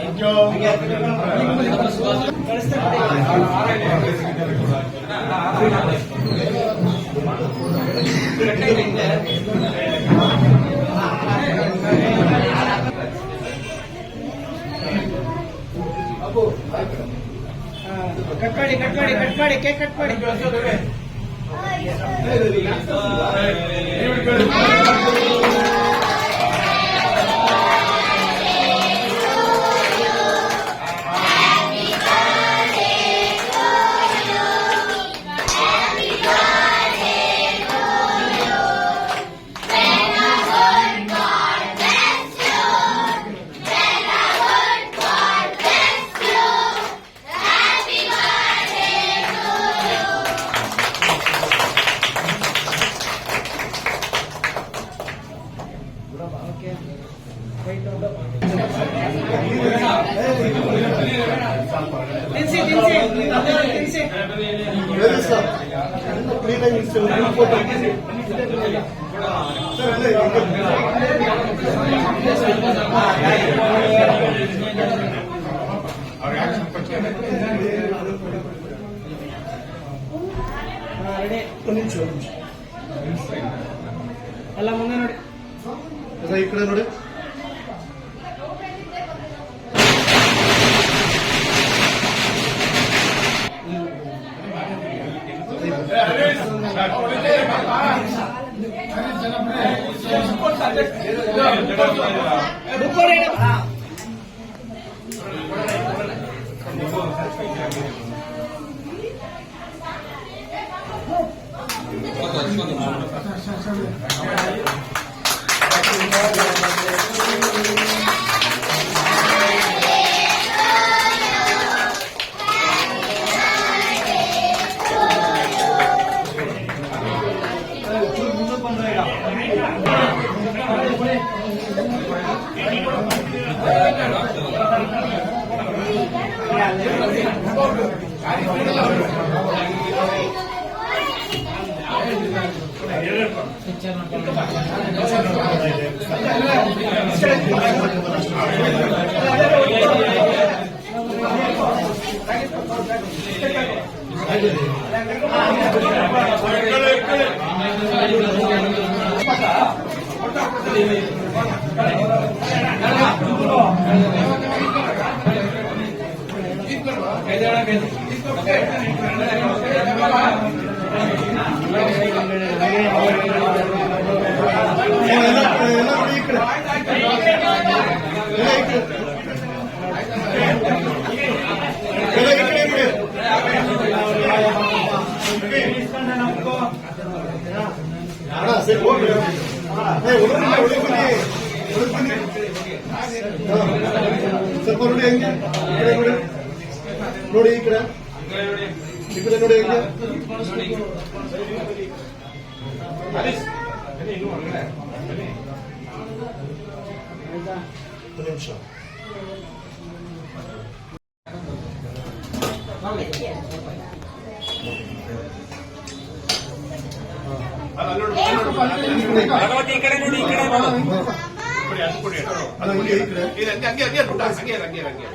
ಏಕಂಗ ಹಾಕ್ಬೇಡಿ ಅಣ್ಣ ಕಟ್ ಮಾಡಿ ಕಟ್ ಮಾಡಿ ಕಟ್ ಮಾಡಿ ಕೇಕ್ ಕಟ್ ಮಾಡಿ. ಎಲ್ಲ ಮುಂದೆ ನೋಡಿ. ಈ ಕಡೆ ನೋಡಿ ಬುಕ್ ರೆಡಿ ಎಲ್ಲ ಎಲ್ಲ ನೋಡಿ ಈ ಕಡೆ ಎಲ್ಲ ಈ ಕಡೆ ಈ ಕಡೆ ಅಣ್ಣ ಸರಿ ಹೋಗ್ರಿ ಏ ಹುಡುಗ ಹುಡುಗ ಬನ್ನಿ ಹುಡುಗ ಬನ್ನಿ ಹಾ. ಸ್ವಲ್ಪ ನೋಡಿ ಹೆಂಗೆ ಈ ಕಡೆ ನೋಡಿ ನೋಡಿ ಈ ಕಡೆ ಈ ಕಡೆ ನೋಡಿ ಹೆಂಗೆ ಒಂದು ನಿಮಿಷ ಭಗವತಿ ಈ ಕಡೆ ನೋಡಿ ಈ ಕಡೆ ನೋಡು. ಅಲ್ಲ ಹಿಂಗೆ ಈ ಕಡೆ ಇದು ಹಂಗೆ ಹಂಗೆ ಹಂಗೆ ಪುಟ್ಟ ಹಂಗೆ ಹಂಗೆ ಹಂಗೆ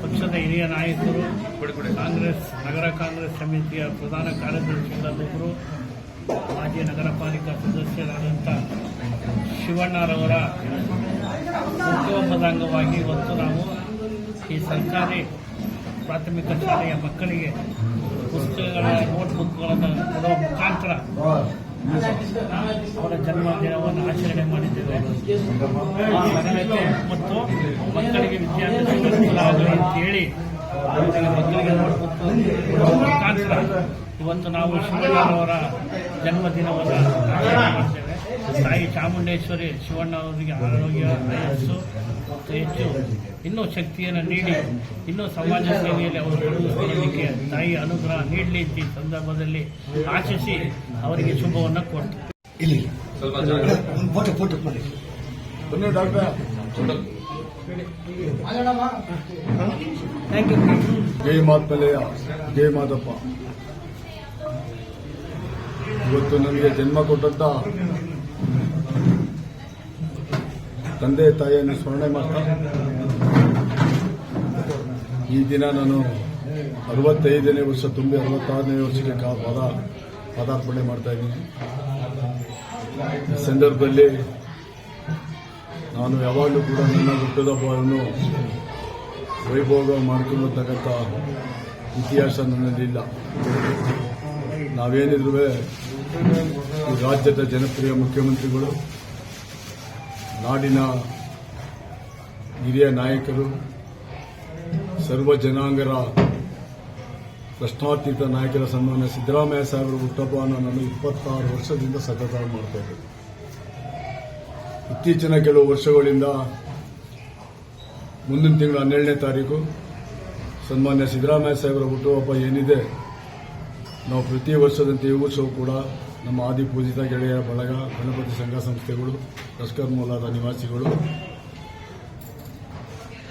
ಪಕ್ಷದ ಹಿರಿಯ ನಾಯಕರು ಕಾಂಗ್ರೆಸ್ ನಗರ ಕಾಂಗ್ರೆಸ್ ಸಮಿತಿಯ ಪ್ರಧಾನ ಕಾರ್ಯದರ್ಶಿಗಳಲ್ಲೊಬ್ಬರು ಮಾಜಿ ನಗರ ಪಾಲಿಕಾ ಸದಸ್ಯರಾದಂಥ ಶಿವಣ್ಣರವರ ಹುಟ್ಟುಹಬ್ಬದ ಅಂಗವಾಗಿ ಇವತ್ತು ನಾವು ಈ ಸರ್ಕಾರಿ ಪ್ರಾಥಮಿಕ ಶಾಲೆಯ ಮಕ್ಕಳಿಗೆ ಪುಸ್ತಕಗಳ ನೋಟ್ಬುಕ್ಗಳನ್ನು ಕೊಡುವ ಮುಖಾಂತರ ಅವರ ಜನ್ಮದಿನವನ್ನು ಆಚರಣೆ ಮಾಡಿದ್ದೇವೆ. ಮತ್ತು ಮಕ್ಕಳಿಗೆ ವಿದ್ಯಾಭ್ಯಾಸ ಅಂತ ಹೇಳಿ ಮಕ್ಕಳಿಗೆ ನೋಟ್ಬುಕ್ ಬುಕ್ ಮುಖಾಂತರ ಇವತ್ತು ನಾವು ಶಿವಣ್ಣವರ ಜನ್ಮದಿನವನ್ನು ಆಚರಣೆ ಮಾಡ್ತೇವೆ. ತಾಯಿ ಚಾಮುಂಡೇಶ್ವರಿ ಶಿವಣ್ಣ ಅವರಿಗೆ ಆರೋಗ್ಯ ಮತ್ತು ಹೆಚ್ಚು ಇನ್ನೂ ಶಕ್ತಿಯನ್ನು ನೀಡಿ ಇನ್ನೂ ಸಮಾಜ ಸೇವೆಯಲ್ಲಿ ಅವರು ತೊಡಗಿಸಿಕೊಳ್ಳಲಿಕ್ಕೆ ತಾಯಿ ಅನುಗ್ರಹ ನೀಡಲಿ ಅಂತ ಈ ಸಂದರ್ಭದಲ್ಲಿ ಆಶಿಸಿ ಅವರಿಗೆ ಶುಭವನ್ನು ಕೊಡ್ತೇವೆ ಇಲ್ಲಿ. ಜಯ ಜೈ ಮಾತ್ಮಲೆಯ ಜೈ ಮಾದಪ್ಪ. ಇವತ್ತು ನನಗೆ ಜನ್ಮ ಕೊಟ್ಟಂತ ತಂದೆ ತಾಯಿಯನ್ನು ಸ್ಮರಣೆ ಮಾಡ್ತಾ ಈ ದಿನ ನಾನು ಅರವತ್ತೈದನೇ ವರ್ಷ ತುಂಬಿ ಅರವತ್ತಾರನೇ ವರ್ಷಕ್ಕೆ ಕಾ- ಪದ ಪದಾರ್ಪಣೆ ಮಾಡ್ತಾ ಇದ್ದೀನಿ. ಈ ಸಂದರ್ಭದಲ್ಲಿ ನಾನು ಯಾವಾಗಲೂ ಕೂಡ ನನ್ನ ಹುಟ್ಟದ ಹಬ್ಬವನ್ನು ವೈಭೋಗ ಮಾಡ್ಕೊಂಬತಕ್ಕಂಥ ಇತಿಹಾಸ ನನ್ನಲ್ಲಿಲ್ಲ. ನಾವೇನಿದ್ರೂ ರಾಜ್ಯದ ಜನಪ್ರಿಯ ಮುಖ್ಯಮಂತ್ರಿಗಳು, ನಾಡಿನ ಹಿರಿಯ ನಾಯಕರು, ಸರ್ವ ಜನಾಂಗರ ಪ್ರಶ್ನಾತೀತ ನಾಯಕರ ಸನ್ಮಾನ ಸಿದ್ದರಾಮಯ್ಯ ಸಾಹೇಬರ ಹುಟ್ಟಬ್ಬವನ್ನು ನಾನು ಇಪ್ಪತ್ತಾರು ವರ್ಷದಿಂದ ಸತತ ಮಾಡ್ತಾ ಇತ್ತೀಚಿನ ಕೆಲವು ವರ್ಷಗಳಿಂದ ಮುಂದಿನ ತಿಂಗಳ ಹನ್ನೆರಡನೇ ತಾರೀಕು ಸನ್ಮಾನ್ಯ ಸಿದ್ದರಾಮಯ್ಯ ಸಾಹೇಬರ ಹುಟ್ಟುಹಬ್ಬ ಏನಿದೆ ನಾವು ಪ್ರತಿ ವರ್ಷದಂತೆ ಈ ವರ್ಷವೂ ಕೂಡ ನಮ್ಮ ಆದಿ ಪೂಜಿತ ಗೆಳೆಯರ ಬಳಗ ಗಣಪತಿ ಸಂಘ ಸಂಸ್ಥೆಗಳು, ಲಷ್ಕರ್ ಮೂಲದ ನಿವಾಸಿಗಳು,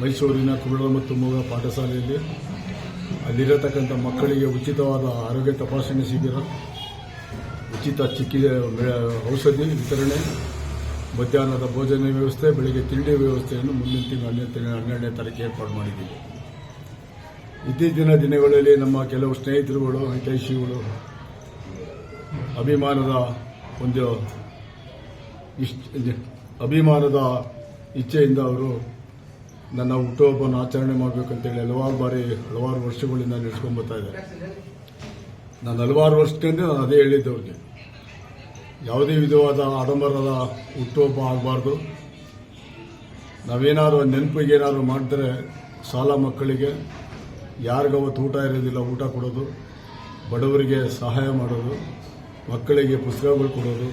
ಮೈಸೂರಿನ ಕುರುಡ ಮತ್ತು ಮೂಗ ಪಾಠಶಾಲೆಯಲ್ಲಿ ಅಲ್ಲಿರತಕ್ಕಂಥ ಮಕ್ಕಳಿಗೆ ಉಚಿತವಾದ ಆರೋಗ್ಯ ತಪಾಸಣೆ ಶಿಬಿರ, ಉಚಿತ ಚಿಕಿತ್ಸೆ ಔಷಧಿ ವಿತರಣೆ, ಮಧ್ಯಾಹ್ನದ ಭೋಜನ ವ್ಯವಸ್ಥೆ, ಬೆಳಿಗ್ಗೆ ತಿಂಡಿ ವ್ಯವಸ್ಥೆಯನ್ನು ಮುಂದಿನ ತಿಂಗಳು ಹನ್ನೆರಡು ಹನ್ನೆರಡನೇ ತಾರೀಕು ಏರ್ಪಾಡು ಮಾಡಿದ್ದೀವಿ. ಇತ್ತೀಚಿನ ದಿನಗಳಲ್ಲಿ ನಮ್ಮ ಕೆಲವು ಸ್ನೇಹಿತರುಗಳು, ಹಿತೈಷಿಗಳು ಅಭಿಮಾನದ ಒಂದು ಇಷ್ಟ ಅಭಿಮಾನದ ಇಚ್ಛೆಯಿಂದ ಅವರು ನನ್ನ ಹುಟ್ಟುಹಬ್ಬನ ಆಚರಣೆ ಮಾಡಬೇಕಂತೇಳಿ ಹಲವಾರು ಬಾರಿ, ಹಲವಾರು ವರ್ಷಗಳಿಂದ ನಡೆಸ್ಕೊಂಡು ಬರ್ತಾ ಇದ್ದಾರೆ. ನಾನು ಹಲವಾರು ವರ್ಷದಿಂದ ನಾನು ಅದೇ ಹೇಳಿದ್ದೆ ಅವ್ರಿಗೆ. ಯಾವುದೇ ವಿಧವಾದ ಆಡಂಬರದ ಹುಟ್ಟುಹಬ್ಬ ಆಗಬಾರ್ದು. ನಾವೇನಾದ್ರು ನೆನಪಿಗೆ ಏನಾದರೂ ಮಾಡಿದ್ರೆ ಸಾಲ ಮಕ್ಕಳಿಗೆ ಯಾರಿಗವತ್ತು ಊಟ ಇರೋದಿಲ್ಲ, ಊಟ ಕೊಡೋದು, ಬಡವರಿಗೆ ಸಹಾಯ ಮಾಡೋದು, ಮಕ್ಕಳಿಗೆ ಪುಸ್ತಕಗಳು ಕೊಡೋದು,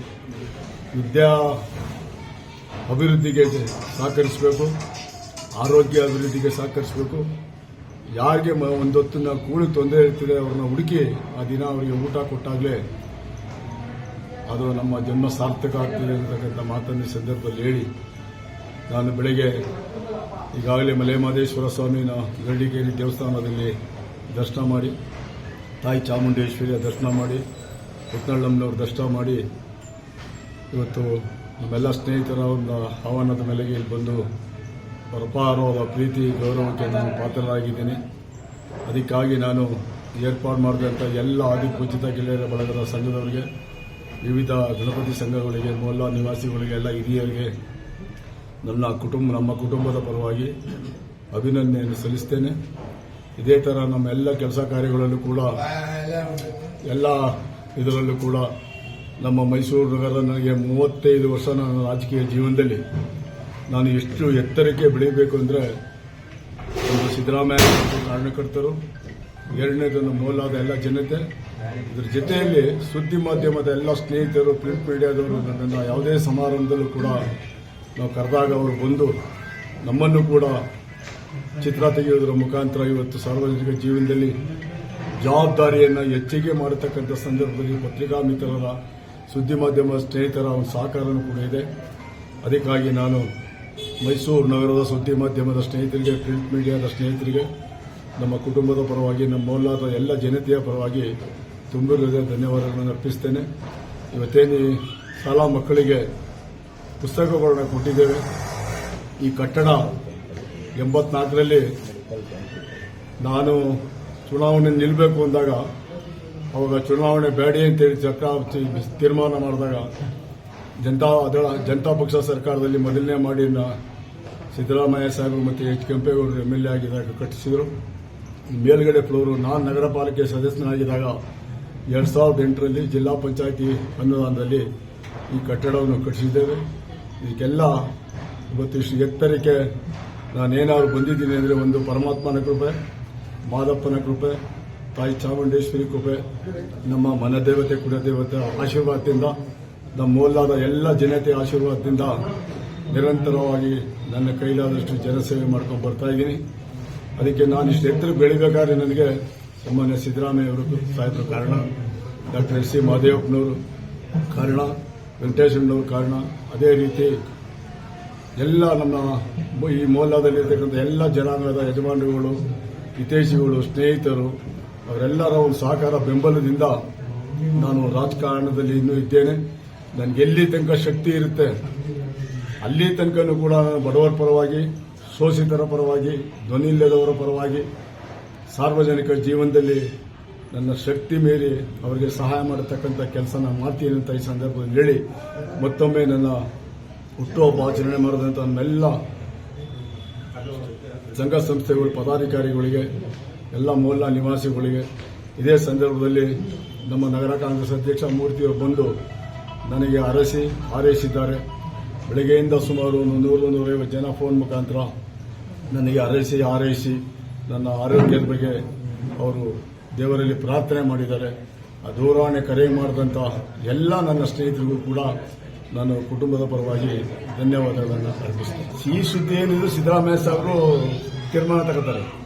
ವಿದ್ಯಾ ಅಭಿವೃದ್ಧಿಗೆ ಸಹಕರಿಸಬೇಕು, ಆರೋಗ್ಯ ಅಭಿವೃದ್ಧಿಗೆ ಸಹಕರಿಸಬೇಕು. ಯಾರಿಗೆ ಮ- ಒಂದೊತ್ತಿನ ಕೂಳಿ ತೊಂದರೆ ಇರ್ತಿದೆ, ಅವ್ರನ್ನ ಹುಡುಕಿ ಆ ದಿನ ಅವರಿಗೆ ಊಟ ಕೊಟ್ಟಾಗಲೇ ಅದು ನಮ್ಮ ಜನ್ಮ ಸಾರ್ಥಕ ಆಗ್ತದೆ ಅಂತಕ್ಕಂಥ ಮಾತನ್ನು ಸಂದರ್ಭದಲ್ಲಿ ಹೇಳಿ. ನಾನು ಬೆಳಗ್ಗೆ ಈಗಾಗಲೇ ಮಲೆಮಹದೇಶ್ವರ ಸ್ವಾಮಿನ ಗರಡಿಗೇರಿ ದೇವಸ್ಥಾನದಲ್ಲಿ ದರ್ಶನ ಮಾಡಿ, ತಾಯಿ ಚಾಮುಂಡೇಶ್ವರಿಯ ದರ್ಶನ ಮಾಡಿ, ಪುತ್ನಳ್ಳಮ್ಮನವ್ರ ದರ್ಶನ ಮಾಡಿ, ಇವತ್ತು ನಮ್ಮೆಲ್ಲ ಸ್ನೇಹಿತರ ಒಂದು ಆಹ್ವಾನದ ಮೇಲೆಗೆ ಇಲ್ಲಿ ಬಂದು ಅಪಾರವಾದ ಪ್ರೀತಿ, ಗೌರವಕ್ಕೆ ನಾನು ಪಾತ್ರರಾಗಿದ್ದೀನಿ. ಅದಕ್ಕಾಗಿ ನಾನು ಏರ್ಪಾಡು ಮಾಡಿದಂಥ ಎಲ್ಲ ಆದಿಪೂಜಿತ ಗೆಳೆಯರ ಬಳಗದ ಸಂಘದವರಿಗೆ, ವಿವಿಧ ಗಣಪತಿ ಸಂಘಗಳಿಗೆ ಮೊಲ್ಲ ನಿವಾಸಿಗಳಿಗೆ, ಎಲ್ಲ ಹಿರಿಯರಿಗೆ ನನ್ನ ಕುಟುಂಬ, ನಮ್ಮ ಕುಟುಂಬದ ಪರವಾಗಿ ಅಭಿನಂದನೆಯನ್ನು ಸಲ್ಲಿಸ್ತೇನೆ. ಇದೇ ಥರ ನಮ್ಮ ಎಲ್ಲ ಕೆಲಸ ಕಾರ್ಯಗಳಲ್ಲೂ ಕೂಡ, ಎಲ್ಲ ಇದರಲ್ಲೂ ಕೂಡ ನಮ್ಮ ಮೈಸೂರು ನಗರ ನನಗೆ ಮೂವತ್ತೈದು ವರ್ಷ ನನ್ನ ರಾಜಕೀಯ ಜೀವನದಲ್ಲಿ ನಾನು ಎಷ್ಟು ಎತ್ತರಕ್ಕೆ ಬೆಳೀಬೇಕು ಅಂದರೆ ಒಂದು ಸಿದ್ದರಾಮಯ್ಯ ಕಾರಣಕರ್ತರು ಎರಡನೇದು ನಮ್ಮ ಮೂಲದ ಎಲ್ಲ ಜನತೆ, ಇದರ ಜೊತೆಯಲ್ಲಿ ಸುದ್ದಿ ಮಾಧ್ಯಮದ ಎಲ್ಲ ಸ್ನೇಹಿತರು ಪ್ರಿಂಟ್ ಮೀಡಿಯಾದವರು ನನ್ನ ಯಾವುದೇ ಸಮಾರಂಭದಲ್ಲೂ ಕೂಡ ನಾವು ಕರೆದಾಗ ಅವರು ಬಂದು ನಮ್ಮನ್ನು ಕೂಡ ಚಿತ್ರ ತೆಗೆಯುವುದರ ಮುಖಾಂತರ ಇವತ್ತು ಸಾರ್ವಜನಿಕ ಜೀವನದಲ್ಲಿ ಜವಾಬ್ದಾರಿಯನ್ನು ಹೆಚ್ಚಿಗೆ ಮಾಡತಕ್ಕಂಥ ಸಂದರ್ಭದಲ್ಲಿ ಪತ್ರಿಕಾ ಮಿತ್ರರ ಸುದ್ದಿ ಮಾಧ್ಯಮ ಸ್ನೇಹಿತರ ಒಂದು ಸಹಕಾರನೂ ಕೂಡ ಇದೆ. ಅದಕ್ಕಾಗಿ ನಾನು ಮೈಸೂರು ನಗರದ ಸುದ್ದಿ ಮಾಧ್ಯಮದ ಸ್ನೇಹಿತರಿಗೆ ಪ್ರಿಂಟ್ ಮೀಡಿಯಾದ ಸ್ನೇಹಿತರಿಗೆ, ನಮ್ಮ ಕುಟುಂಬದ ಪರವಾಗಿ, ನಮ್ಮ ಮೌಲ್ಯದ ಎಲ್ಲ ಜನತೆಯ ಪರವಾಗಿ ತುಂಬಿರದ ಧನ್ಯವಾದಗಳನ್ನು ಅರ್ಪಿಸ್ತೇನೆ. ಇವತ್ತೇನು ಶಾಲಾ ಮಕ್ಕಳಿಗೆ ಪುಸ್ತಕಗಳನ್ನ ಕೊಟ್ಟಿದ್ದೇವೆ. ಈ ಕಟ್ಟಡ ಎಂಬತ್ನಾಲ್ಕರಲ್ಲಿ ನಾನು ಚುನಾವಣೆ ನಿಲ್ಲಬೇಕು ಅಂದಾಗ, ಅವಾಗ ಚುನಾವಣೆ ಬೇಡಿ ಅಂತೇಳಿ ಸರ್ಕಾರ ತೀರ್ಮಾನ ಮಾಡಿದಾಗ ಜನತಾ, ಅದರ, ಜನತಾ ಪಕ್ಷ ಸರ್ಕಾರದಲ್ಲಿ ಮೊದಲನೇ ಮಾಡಿ ಸಿದ್ದರಾಮಯ್ಯ ಸಾಹೇಬರು ಮತ್ತು ಎಚ್. ಕೆಂಪೇಗೌಡರು ಎಂ. ಎಲ್. ಎ. ಆಗಿದ್ದಾಗ ಕಟ್ಟಿಸಿದರು. ಮೇಲ್ಗಡೆ ಫ್ಲೋರು ನಾನು ನಗರ ಪಾಲಿಕೆ ಸದಸ್ಯನಾಗಿದ್ದಾಗ ಎರಡು ಸಾವಿರದ ಎಂಟರಲ್ಲಿ ಜಿಲ್ಲಾ ಪಂಚಾಯಿತಿ ಅನುದಾನದಲ್ಲಿ ಈ ಕಟ್ಟಡವನ್ನು ಕಟ್ಟಿಸಿದ್ದೇವೆ. ಇದಕ್ಕೆಲ್ಲ ಇವತ್ತಿಷ್ಟು ಎತ್ತರಕ್ಕೆ ನಾನೇನಾದ್ರು ಬಂದಿದ್ದೀನಿ ಅಂದರೆ ಒಂದು ಪರಮಾತ್ಮನ ಕೃಪೆ, ಮಾದಪ್ಪನ ಕೃಪೆ, ತಾಯಿ ಚಾಮುಂಡೇಶ್ವರಿ ಕೃಪೆ, ನಮ್ಮ ಮನದೇವತೆ, ಕುಲದೇವತೆ ಆಶೀರ್ವಾದದಿಂದ, ನಮ್ಮ ಮೂಲದ ಎಲ್ಲ ಜನತೆ ಆಶೀರ್ವಾದದಿಂದ ನಿರಂತರವಾಗಿ ನನ್ನ ಕೈಲಾದಷ್ಟು ಜನಸೇವೆ ಮಾಡ್ಕೊಂಡು ಬರ್ತಾ ಇದ್ದೀನಿ. ಅದಕ್ಕೆ ನಾನು ಇಷ್ಟು ಎತ್ತರ ಬೆಳಿಬೇಕಾದ್ರೆ ನನಗೆ ಸಾಮಾನ್ಯ ಸಿದ್ದರಾಮಯ್ಯ ಅವರು ಸಾಹೇಬರು ಕಾರಣ, ಡಾಕ್ಟರ್ ಎಸ್ ಸಿ ಮಹದೇವಪ್ಪನವರು ಕಾರಣ. ವೆಂಕಟೇಶ್ವರನವರು ಕಾರಣ ಅದೇ ರೀತಿ ಎಲ್ಲ ನಮ್ಮ ಈ ಮೌಲ್ಯದಲ್ಲಿರ್ತಕ್ಕಂಥ ಎಲ್ಲ ಜನಾಂಗದ ಯಜಮಾನರುಗಳು, ಹಿತೈಷಿಗಳು, ಸ್ನೇಹಿತರು, ಅವರೆಲ್ಲರ ಒಂದು ಸಹಕಾರ ಬೆಂಬಲದಿಂದ ನಾನು ರಾಜಕಾರಣದಲ್ಲಿ ಇನ್ನೂ ಇದ್ದೇನೆ. ನನಗೆ ಎಲ್ಲಿ ತನಕ ಶಕ್ತಿ ಇರುತ್ತೆ, ಅಲ್ಲಿ ತನಕನೂ ಕೂಡ ಬಡವರ ಪರವಾಗಿ, ಶೋಷಿತರ ಪರವಾಗಿ ಧ್ವನಿ ಇಲ್ಲದವರ ಪರವಾಗಿ ಸಾರ್ವಜನಿಕ ಜೀವನದಲ್ಲಿ ನನ್ನ ಶಕ್ತಿ ಮೀರಿ ಅವರಿಗೆ ಸಹಾಯ ಮಾಡತಕ್ಕಂಥ ಕೆಲಸ ನಾನು ಮಾಡ್ತೀನಿ ಅಂತ ಈ ಸಂದರ್ಭದಲ್ಲಿ ಹೇಳಿ ಮತ್ತೊಮ್ಮೆ ನನ್ನ ಹುಟ್ಟುಹಬ್ಬ ಆಚರಣೆ ಮಾಡಿದಂಥ ನಮ್ಮೆಲ್ಲ ಸಂಘ ಸಂಸ್ಥೆಗಳು, ಪದಾಧಿಕಾರಿಗಳಿಗೆ, ಎಲ್ಲ ಮೂಲ ನಿವಾಸಿಗಳಿಗೆ ಇದೇ ಸಂದರ್ಭದಲ್ಲಿ ನಮ್ಮ ನಗರ ಕಾಂಗ್ರೆಸ್ ಅಧ್ಯಕ್ಷ ಮೂರ್ತಿಯವರು ಬಂದು ನನಗೆ ಅರಸಿ, ಹಾರೈಸಿದ್ದಾರೆ. ಬೆಳಗ್ಗೆಯಿಂದ ಸುಮಾರು ಒಂದು ನೂರು, ನೂರೈವತ್ತು ಜನ ಫೋನ್ ಮುಖಾಂತರ ನನಗೆ ಅರಸಿ, ಹಾರೈಸಿ ನನ್ನ ಆರೋಗ್ಯದ ಬಗ್ಗೆ ಅವರು ದೇವರಲ್ಲಿ ಪ್ರಾರ್ಥನೆ ಮಾಡಿದ್ದಾರೆ. ಆ ದೂರವಾಣಿ ಕರೆ ಮಾಡಿದಂಥ ಎಲ್ಲ ನನ್ನ ಸ್ನೇಹಿತರಿಗೂ ಕೂಡ ನಾನು ಕುಟುಂಬದ ಪರವಾಗಿ ಧನ್ಯವಾದಗಳನ್ನು ಅರ್ಪಿಸ್ತೇನೆ. ಈ ಸುದ್ದಿ ಏನಿದ್ರು ಸಿದ್ದರಾಮಯ್ಯ ಸಾಹೇಬರು ತೀರ್ಮಾನ ತಗೋತಾರೆ.